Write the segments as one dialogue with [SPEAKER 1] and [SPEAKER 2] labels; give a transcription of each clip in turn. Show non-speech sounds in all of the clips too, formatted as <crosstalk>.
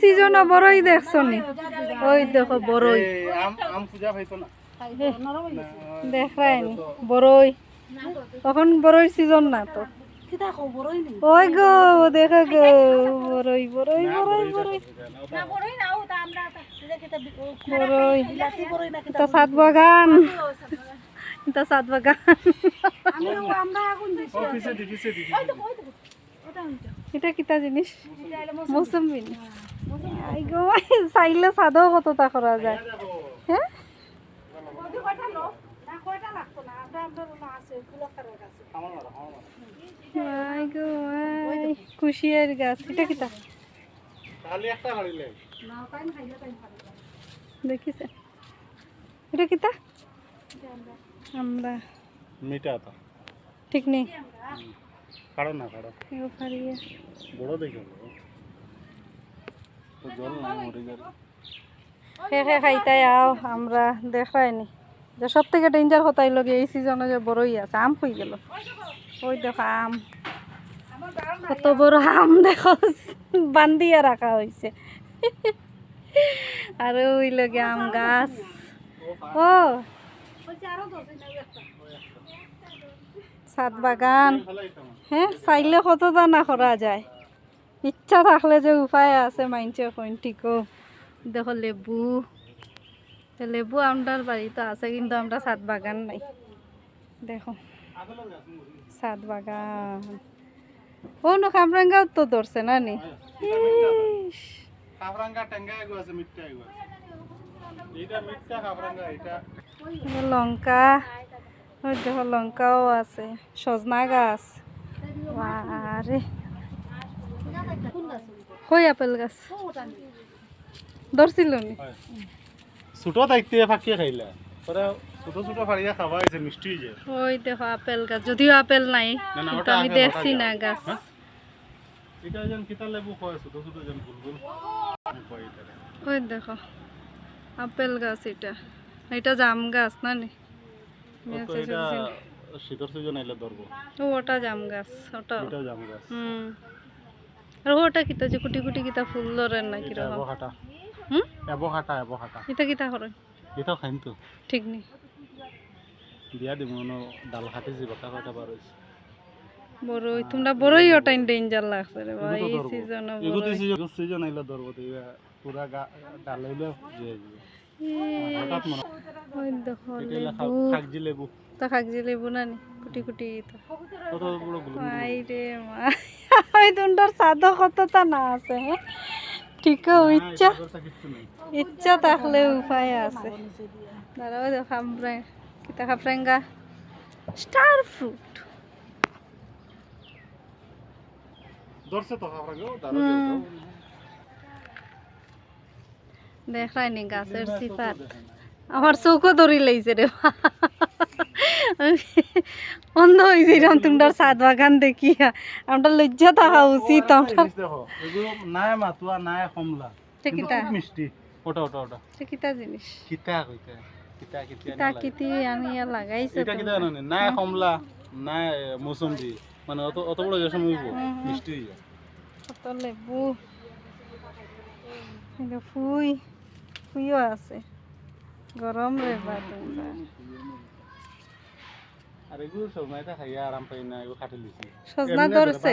[SPEAKER 1] সিজনে বড়ই দেখছ নি? ওই দেখো বড়ই।
[SPEAKER 2] এই আম আম পূজা পাইতো না?
[SPEAKER 1] দেখাই নি বড়ই। তখন বড়ই সিজন না তো। ওই গো দেখো গো বড়ই বড়ই বড়ই বড়ই বড়ই। এটা সাত বাগান। এটা সাত বাগান। এটা কিতা জিনিস? মৌসুমি। চাইলে সাদও কতটা করা যায়। হ্যাঁ কুশিয়ার গাছ এটা কিতা দেখিছে? এটা কিতা আমরা
[SPEAKER 2] মিটা তো
[SPEAKER 1] ঠিক নেই?
[SPEAKER 2] কাড়ো না
[SPEAKER 1] ফারিয়ে
[SPEAKER 2] বড় দেখে
[SPEAKER 1] খে খে খাইতাই আও, আমরা দেখাইনি যে সব থেকে ডেঞ্জার হতাই লগে এই সিজনে যে বড়ই আছে, আম হয়ে গেল। ওই দেখো আম। কত বড় আম দেখো, বান্ধিয়া রাখা হয়েছে আর ওই লগে আম গাছ। ও সাত বাগান। হ্যাঁ চাইলে কতটা না করা যায়। ইচ্ছা থাকলে যে উপায় আছে মাইনছে কইনটিকো দেখো লেবু। লেবু আমরার বাড়িতে আছে কিন্তু আমরা সাত বাগান নাই। দেখো সাত বাগান। ও নো কামরাঙ্গাও তো ধরছে না নি? লঙ্কা দেখো লঙ্কাও আছে সজনা গাছ। আরে আপেল গাছ। ধরছিল নি?
[SPEAKER 2] ছোট দায়িত্বে ফাঁকিয়ে খাইলা। পরে ছোট ছোট ফাড়িয়া খাওয়া হয়েছে মিষ্টি যায়
[SPEAKER 1] ওই দেখো আপেল গাছ যদিও আপেল নাই কিন্তু
[SPEAKER 2] ওটা
[SPEAKER 1] আমি দেখছি না গাছ।
[SPEAKER 2] হ্যাঁ? এটা যেন কিতা লেবু কয় ছোট ছোট যেন গুলগুল
[SPEAKER 1] ওই দেখো আপেল গাছ এটা। এটা জাম গাছ না নি?
[SPEAKER 2] শীতর সিজন আইলে ধরবো।
[SPEAKER 1] ওটা জাম গাছ ওটা।
[SPEAKER 2] এটা জাম গাছ।
[SPEAKER 1] হুম। আর ওটা কিতা যে কুটি কুটি কিতা ফুল ধরেন না
[SPEAKER 2] এব হাঁটা
[SPEAKER 1] হুম?
[SPEAKER 2] এব হাঁটা এব
[SPEAKER 1] এটা কিতা করেন
[SPEAKER 2] এটাও খাইন তো।
[SPEAKER 1] ঠিক নেই
[SPEAKER 2] দিয়া দিব মনে ডাল খাতে যে বাতা কয়টা বার হয়েছে
[SPEAKER 1] বড়ই তোমরা বড়ই ওটাই ডেঞ্জার লাগছে রে ভাই এই। সিজনে
[SPEAKER 2] এগুলো সিজন সিজন আইলে ধরবো তো পুরা ডাল হইলে মনে
[SPEAKER 1] ওই দেখো লেবু। তা খাকজি লেবু না নি? কুটি কুটি তো।
[SPEAKER 2] কত বড়গুলো?
[SPEAKER 1] আই রে মা। দুন্ডার সাদা না আছে হ্যাঁ? ঠিক ইচ্ছা। ইচ্ছা থাকলে উপায় আছে। দাঁড়াও দেখো কিতা খাফরেঙ্গা স্টার ফ্রুট।
[SPEAKER 2] ধরছে তো খাবরাঙ্গো
[SPEAKER 1] হুম। দেখাই নি গাছের সিফাত আমার চৌকো ধরি লাইছে রে। <laughs> অন্ধ হয়েছে এরকম তোমরা সাত বাগান দেখিয়া। আমরা লজ্জা থাকা উচিত আমরা।
[SPEAKER 2] নাই মাতুয়া নাই কমলা। মিষ্টি। ওটা ওটা ওটা।
[SPEAKER 1] কিতা জিনিস?
[SPEAKER 2] কিতা কইতে? কিতা কিতা
[SPEAKER 1] কিতা কিতি আনিয়া লাগাইছে
[SPEAKER 2] এটা কিতা জানো নি? নাই কমলা নাই মৌসুমবি মানে অত অত বড় যে সময় হইব
[SPEAKER 1] হুম, হুম।
[SPEAKER 2] মিষ্টি
[SPEAKER 1] কত লেবু। কিন্তু ফুই ফুইও আছে। গরম রে বা তোমরা।
[SPEAKER 2] আর এগুলো আরাম পাই না এগুলো খাটে
[SPEAKER 1] সজনা ধরছে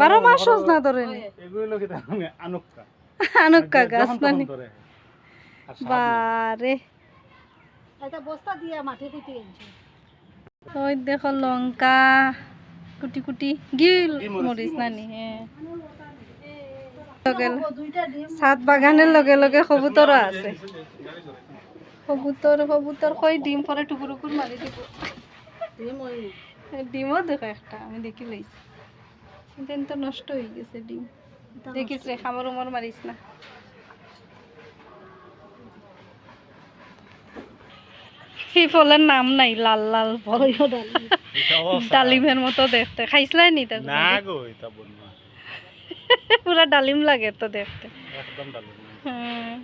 [SPEAKER 2] বারো মাস মনে
[SPEAKER 1] সজনা ধরে
[SPEAKER 2] এগুলো মানে আনুক্কা।
[SPEAKER 1] ওই দেখো লঙ্কা কুটি কুটি গিল
[SPEAKER 2] মরিচ,
[SPEAKER 1] নানি হ্যাঁ লগে সাত বাগানের লগে লগে কবুতরও আছে কবুতর কবুতর কই ডিম পরে টুকুর টুকুর মারি দিব। ডিমও দেখো একটা আমি দেখি লইছি। কিন্তু তো নষ্ট হয়ে গেছে ডিম। দেখিস রে খামর উমর মারিস না। এই ফলের নাম নাই লাল লাল ফল। ডালিমের মতো দেখতে। খাইছিলাই নি তার
[SPEAKER 2] না গো এটা
[SPEAKER 1] পুরা ডালিম লাগে তো দেখতে।
[SPEAKER 2] একদম ডালিম
[SPEAKER 1] হ্যাঁ।